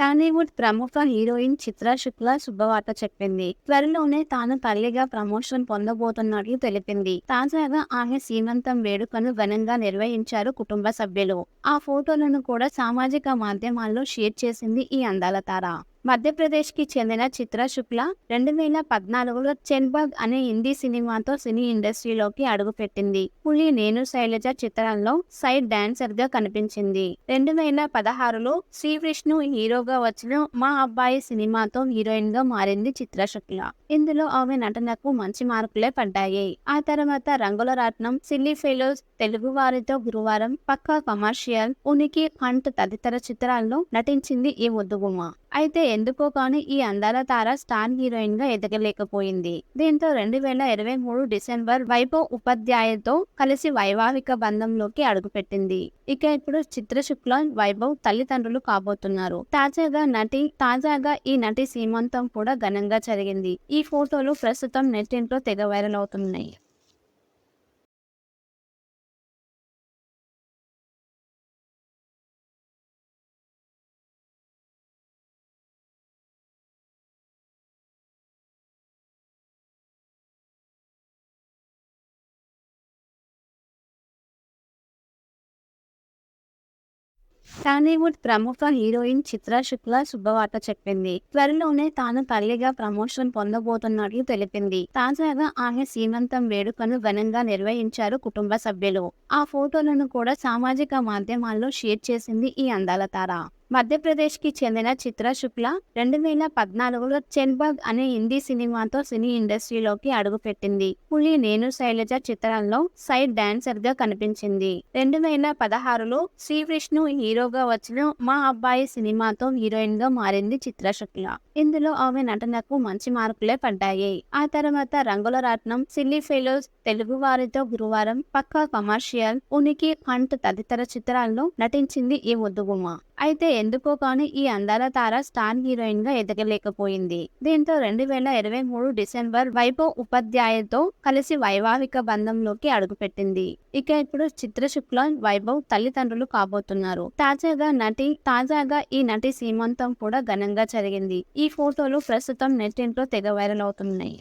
టాలీవుడ్ ప్రముఖ హీరోయిన్ చిత్ర శుక్ల శుభవార్త చెప్పింది. త్వరలోనే తాను తల్లిగా ప్రమోషన్ పొందబోతున్నట్లు తెలిపింది. తాజాగా ఆమె సీమంతం వేడుకను ఘనంగా నిర్వహించారు కుటుంబ సభ్యులు. ఆ ఫోటోలను కూడా సామాజిక మాధ్యమాల్లో షేర్ చేసింది ఈ అందాల తార. మధ్యప్రదేశ్కి చెందిన చిత్ర శుక్ల రెండు వేల పద్నాలుగులో చెన్బగ్ అనే హిందీ సినిమాతో సినీ ఇండస్ట్రీలోకి అడుగుపెట్టింది. పులి నేను శైలజ చిత్రంలో సైడ్ డాన్సర్గా కనిపించింది. రెండు వేల పదహారులో శ్రీ విష్ణు హీరోగా వచ్చిన మా అబ్బాయి సినిమాతో హీరోయిన్గా మారింది చిత్ర శుక్ల. ఇందులో ఆమె నటనకు మంచి మార్కులే పడ్డాయి. ఆ తర్వాత రంగుల రాట్నం సిల్లీ ఫెలోస్ తెలుగు వారితో గురువారం పక్కా కమర్షియల్ ఉనికి హంట్ తదితర చిత్రాల్లో నటించింది ఈ ముద్దుగుమ్మ అయితే ఎందుకో కానీ ఈ అందాల తార స్టార్ హీరోయిన్గా ఎదగలేకపోయింది. దీంతో రెండు వేల ఇరవై మూడు డిసెంబర్ వైభవ్ ఉపాధ్యాయతో కలిసి వైవాహిక బంధంలోకి అడుగుపెట్టింది. ఇక ఇప్పుడు చిత్ర శుక్ల వైభవ్ తల్లిదండ్రులు కాబోతున్నారు. తాజాగా నటి తాజాగా ఈ నటి సీమంతం కూడా ఘనంగా జరిగింది. ఈ ఫోటోలు ప్రస్తుతం నెట్టింట్లో తెగ వైరల్ అవుతున్నాయి. టాలీవుడ్ ప్రముఖ హీరోయిన్ చిత్ర శుక్ల శుభవార్త చెప్పింది. త్వరలోనే తాను తల్లిగా ప్రమోషన్ పొందబోతున్నట్లు తెలిపింది. తాజాగా ఆమె సీమంతం వేడుకను ఘనంగా నిర్వహించారు కుటుంబ సభ్యులు. ఆ ఫోటోలను కూడా సామాజిక మాధ్యమాల్లో షేర్ చేసింది ఈ అందాల తార. మధ్యప్రదేశ్కి చెందిన చిత్ర శుక్ల రెండు వేల పద్నాలుగులో చెన్బగ్ అనే హిందీ సినిమాతో సినీ ఇండస్ట్రీలోకి అడుగుపెట్టింది. పులి నేను శైలజ చిత్రంలో సైడ్ డాన్సర్గా కనిపించింది. రెండు వేల పదహారులో శ్రీ విష్ణు హీరోగా వచ్చిన మా అబ్బాయి సినిమాతో హీరోయిన్గా మారింది చిత్ర శుక్ల. ఇందులో ఆమె నటనకు మంచి మార్కులే పడ్డాయి. ఆ తర్వాత రంగుల రాట్నం సిల్లీ ఫెలోస్ తెలుగు వారితో గురువారం పక్కా కమర్షియల్ ఉనికి హంట్ తదితర చిత్రాల్లో నటించింది ఈ ముద్దుగుమ్మ అయితే ఎందుకో కానీ ఈ అందాల తార స్టార్ హీరోయిన్గా ఎదగలేకపోయింది. దీంతో రెండు వేల ఇరవై మూడు డిసెంబర్ వైభవ్ ఉపాధ్యాయతో కలిసి వైవాహిక బంధంలోకి అడుగుపెట్టింది. ఇక ఇప్పుడు చిత్ర శుక్ల వైభవ్ తల్లిదండ్రులు కాబోతున్నారు. తాజాగా నటి తాజాగా ఈ నటి సీమంతం కూడా ఘనంగా జరిగింది. ఈ ఫోటోలు ప్రస్తుతం నెట్టింట్లో తెగ వైరల్ అవుతున్నాయి.